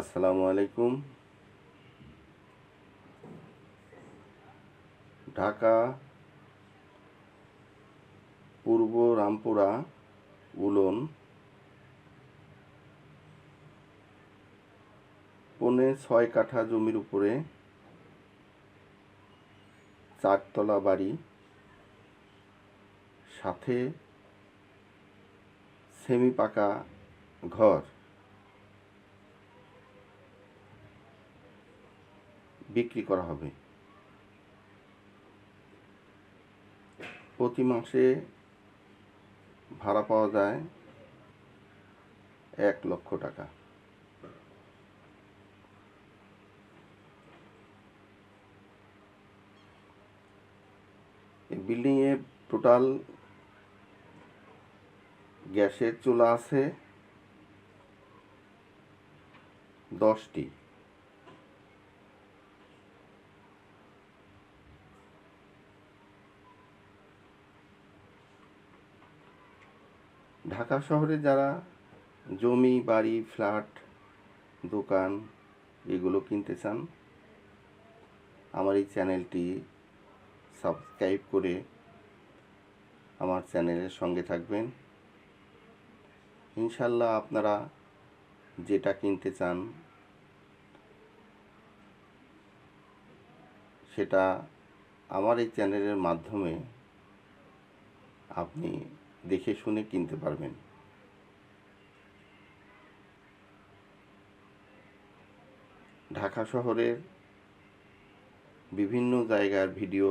আসসালামু আলাইকুম। ঢাকা, পূর্ব রামপুরা, উলন, পৌনে ছয় কাঠা জমির উপরে চারতলা বাড়ি, সাথে সেমি পাকা ঘর। বিক্রি করা হবে। প্রতি মাসে ভাড়া পাওয়া যায় এক লক্ষ টাকা। এই বিল্ডিংয়ে টোটাল গ্যাসের চুলা আছে দশটি। ঢাকা শহরে যারা জমি, বাড়ি, ফ্ল্যাট, দোকান এগুলো কিনতে চান, আমার এই চ্যানেলটি সাবস্ক্রাইব করে আমার চ্যানেলের সঙ্গে থাকবেন। ইনশাল্লাহ আপনারা যেটা কিনতে চান, সেটা আমার এই চ্যানেলের মাধ্যমে আপনি দেখে শুনে কিনতে পারবেন। ঢাকা শহরের বিভিন্ন জায়গার ভিডিও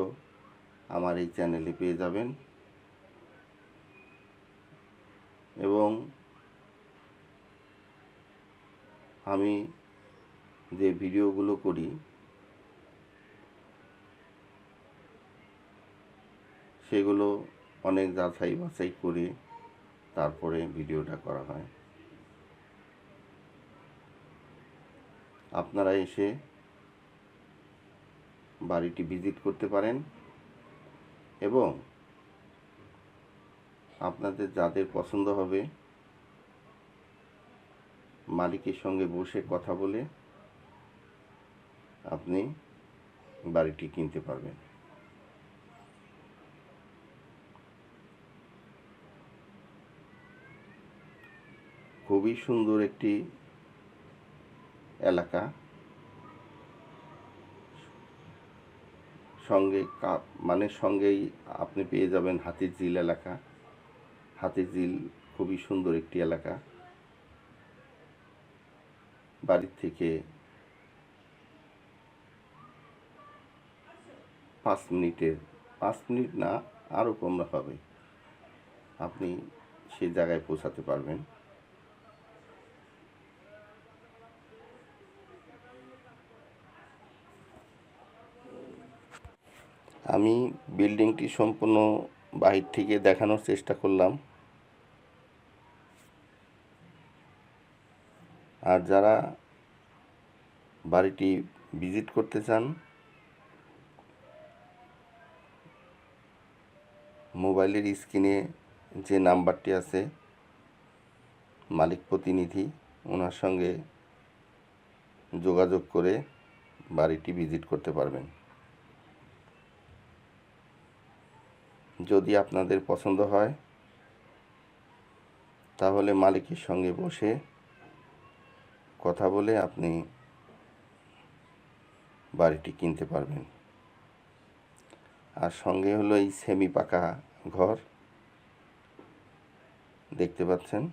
আমার এই চ্যানেলে পেয়ে যাবেন। এবং আমি যে ভিডিওগুলো করি, সেগুলো অনেক যাচাই বাছাই করে তারপরে ভিডিওটা করা হয়। আপনারা এসে বাড়িটি ভিজিট করতে পারেন এবং আপনাদের যাদের পছন্দ হবে মালিকের সঙ্গে বসে কথা বলে আপনি বাড়িটি কিনতে পারবেন। খুবই সুন্দর একটি এলাকা। সঙ্গে মানে সঙ্গেই আপনি পেয়ে যাবেন হাতির ঝিল এলাকা। হাতির ঝিল খুবই সুন্দর একটি এলাকা। বাড়ির থেকে পাঁচ মিনিটের, পাঁচ মিনিট না, আরও কম হবে। আপনি সেই জায়গায় পৌঁছাতে পারবেন। আমি বিল্ডিংটি সম্পূর্ণ বাহির থেকে দেখানোর চেষ্টা করলাম। আর যারা বাড়িটি ভিজিট করতে চান, মোবাইলের স্ক্রিনে যে নাম্বারটি আছে, মালিক প্রতিনিধি, ওনার সঙ্গে যোগাযোগ করে বাড়িটি ভিজিট করতে পারবেন। যদি আপনাদের পছন্দ হয়, তাহলে মালিকের সঙ্গে বসে কথা বলে আপনি বাড়িটি কিনতে পারবেন। আর সঙ্গে হলো এই সেমি পাকা ঘর। দেখতে পাচ্ছেন,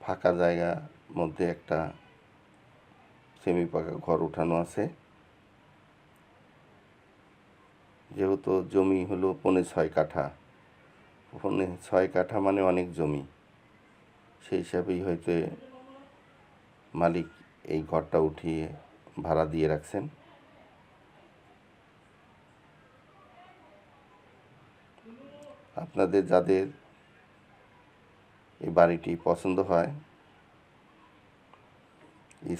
ফাঁকা জায়গার মধ্যে একটা সেমি পাকা ঘর উঠানো আছে। যেহেতু জমি হলো পৌনে ছয় কাঠা। পৌনে ছয় কাঠা মানে অনেক জমি। সেই হিসাবেই হয়তো মালিক এই ঘরটা উঠিয়ে ভাড়া দিয়ে রাখছেন। আপনাদের যাদের এই বাড়িটি পছন্দ হয়,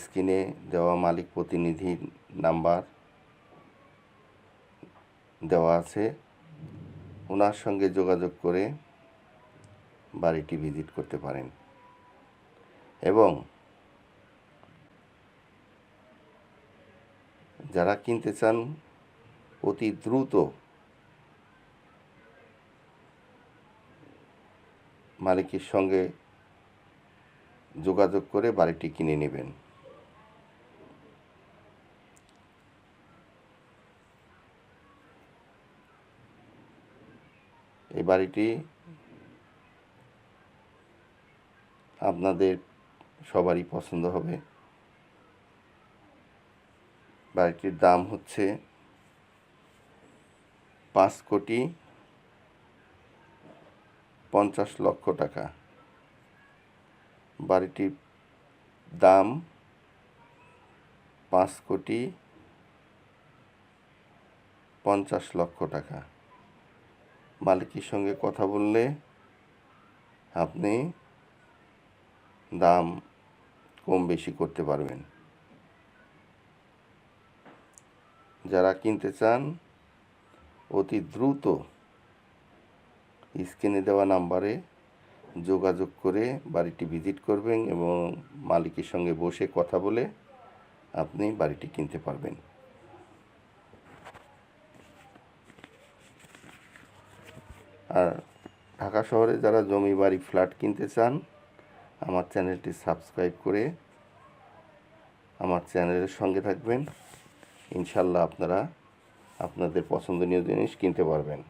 স্ক্রিনে দেওয়া মালিক প্রতিনিধির নাম্বার দেওয়া আছে। ওনার সঙ্গে যোগাযোগ করে বাড়িটি ভিজিট করতে পারেন। এবং যারা কিনতে চান, অতি দ্রুত মালিকের সঙ্গে যোগাযোগ করে বাড়িটি কিনে নেবেন। এই বাড়িটি আপনাদের সবারই পছন্দ হবে। বাড়িটির দাম হচ্ছে পাঁচ কোটি পঞ্চাশ লক্ষ টাকা। বাড়িটির দাম পাঁচ কোটি পঞ্চাশ লক্ষ টাকা। মালিকের সঙ্গে কথা বললে আপনি দাম কম বেশি করতে পারবেন। যারা কিনতে চান, অতি দ্রুত স্ক্রিনে দেওয়া নাম্বারে যোগাযোগ করে বাড়িটি ভিজিট করবেন এবং মালিকের সঙ্গে বসে কথা বলে আপনি বাড়িটি কিনতে পারবেন। আর ঢাকা শহরে যারা জমি বাড়ি ফ্ল্যাট কিনতে চান, আমার চ্যানেলটি সাবস্ক্রাইব করে আমার চ্যানেলের সঙ্গে থাকবেন। ইনশাল্লাহ আপনারা আপনাদের পছন্দনীয় জিনিস কিনতে পারবেন।